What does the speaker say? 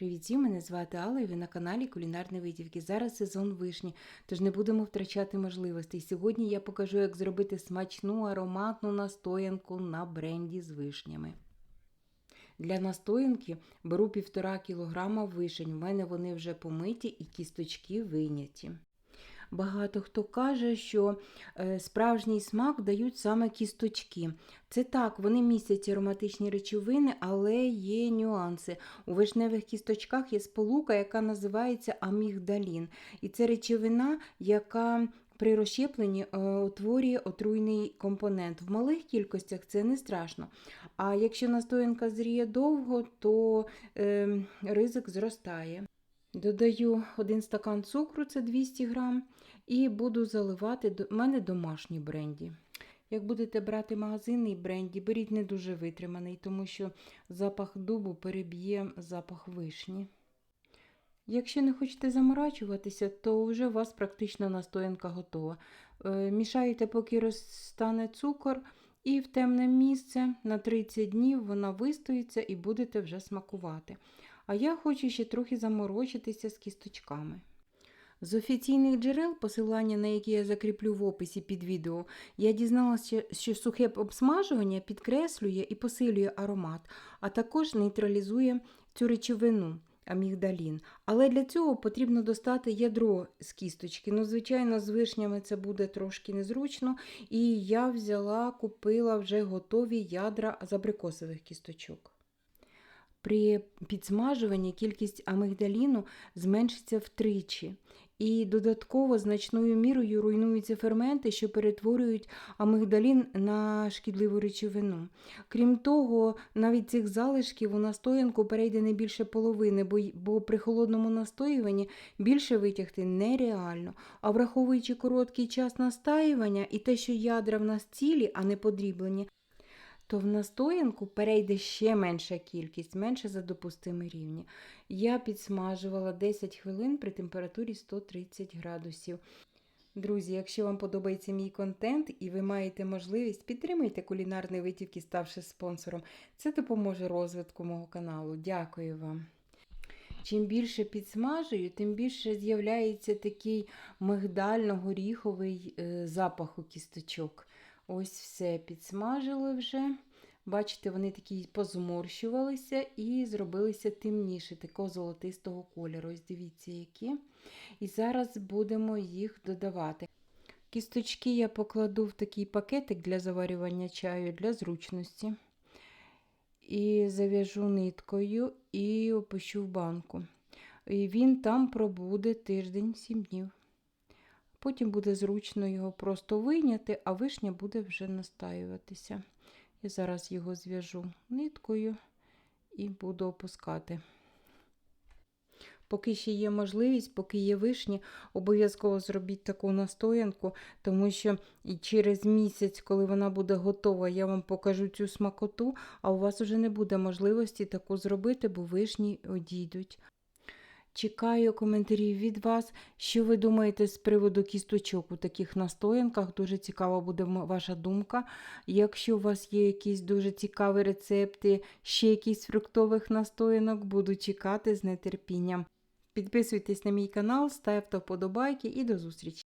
Привіт, мене звати Алла і ви на каналі Кулінарні Витівки. Зараз сезон вишні, тож не будемо втрачати можливостей. Сьогодні я покажу, як зробити смачну ароматну настоянку на бренді з вишнями. Для настоянки беру 1,5 кг вишень. У мене вони вже помиті і кісточки виняті. Багато хто каже, що е, справжній смак дають саме кісточки. Це так, вони містять ароматичні речовини, але є нюанси. У вишневих кісточках є сполука, яка називається амігдалін. І це речовина, яка при розщепленні е, утворює отруйний компонент. В малих кількостях це не страшно. А якщо настоянка зріє довго, то е, ризик зростає. Додаю один стакан цукру, це 200 грам, і буду заливати У мене домашні бренді. Як будете брати магазинний бренді, беріть не дуже витриманий, тому що запах дубу переб'є запах вишні. Якщо не хочете заморачуватися, то вже у вас практично настоянка готова. Е, Мішаєте, поки розстане цукор, і в темне місце на 30 днів вона вистоїться і будете вже смакувати. А я хочу ще трохи заморочитися з кісточками. З офіційних джерел, посилання на які я закріплю в описі під відео, я дізналася, що сухе обсмажування підкреслює і посилює аромат, а також нейтралізує цю речовину амігдалін. Але для цього потрібно достати ядро з кісточки. Ну, звичайно, з вишнями це буде трошки незручно. І я взяла, купила вже готові ядра з абрикосових кісточок. При підсмажуванні кількість амигдаліну зменшиться втричі, і додатково значною мірою руйнуються ферменти, що перетворюють амигдалін на шкідливу речовину. Крім того, навіть цих залишків у настоянку перейде не більше половини, бо, бо при холодному настоюванні більше витягти нереально. А враховуючи короткий час настаювання і те, що ядра в нас цілі, а не подріблені, то в настоянку перейде ще менша кількість, менше за допустимі рівні. Я підсмажувала 10 хвилин при температурі 130 градусів. Друзі, якщо вам подобається мій контент і ви маєте можливість, підтримуйте кулінарні витівки, ставши спонсором. Це допоможе розвитку мого каналу. Дякую вам. Чим більше підсмажую, тим більше з'являється такий мигдально-горіховий е, запах у кісточок. Ось все підсмажили вже. Бачите, вони такі позморщувалися і зробилися темніше, такого золотистого кольору. Ось дивіться, які. І зараз будемо їх додавати. Кісточки я покладу в такий пакетик для заварювання чаю для зручності. І зав'яжу ниткою і опущу в банку. І він там пробуде тиждень-сім днів. Потім буде зручно його просто вийняти, а вишня буде вже настаюватися. Я зараз його зв'яжу ниткою і буду опускати. Поки ще є можливість, поки є вишні, обов'язково зробіть таку настоянку, тому що і через місяць, коли вона буде готова, я вам покажу цю смакоту, а у вас вже не буде можливості таку зробити, бо вишні одійдуть. Чекаю коментарів від вас, що ви думаєте з приводу кісточок у таких настоянках. Дуже цікава буде ваша думка. Якщо у вас є якісь дуже цікаві рецепти, ще якісь фруктових настоянок, буду чекати з нетерпінням. Підписуйтесь на мій канал, ставте вподобайки і до зустрічі!